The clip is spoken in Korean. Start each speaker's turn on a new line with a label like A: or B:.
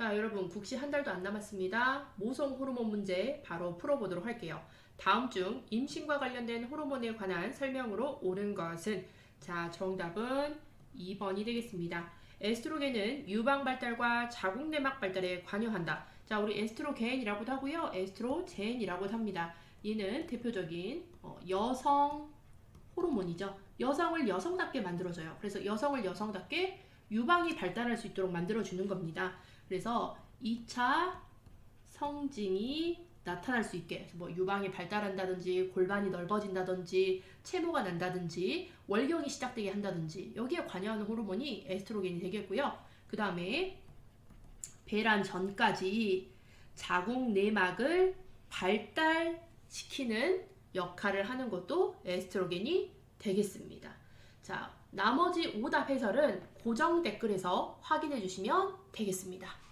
A: 자, 여러분 국시 한 달도 안 남았습니다. 모성 호르몬 문제 바로 풀어보도록 할게요. 다음 중 임신과 관련된 호르몬에 관한 설명으로 옳은 것은 자, 정답은 2번이 되겠습니다. 에스트로겐은 유방 발달과 자궁 내막 발달에 관여한다. 자, 우리 에스트로겐이라고도 하고요. 에스트로젠이라고도 합니다. 얘는 대표적인 어, 여성 호르몬이죠. 여성을 여성답게 만들어줘요. 그래서 여성을 여성답게 유방이 발달할 수 있도록 만들어 주는 겁니다. 그래서 2차 성징이 나타날 수 있게 뭐 유방이 발달한다든지 골반이 넓어진다든지 체모가 난다든지 월경이 시작되게 한다든지 여기에 관여하는 호르몬이 에스트로겐이 되겠고요. 그 다음에 배란 전까지 자궁 내막을 발달시키는 역할을 하는 것도 에스트로겐이 되겠습니다. 자, 나머지 오답 해설은 고정 댓글에서 확인해 주시면 되겠습니다.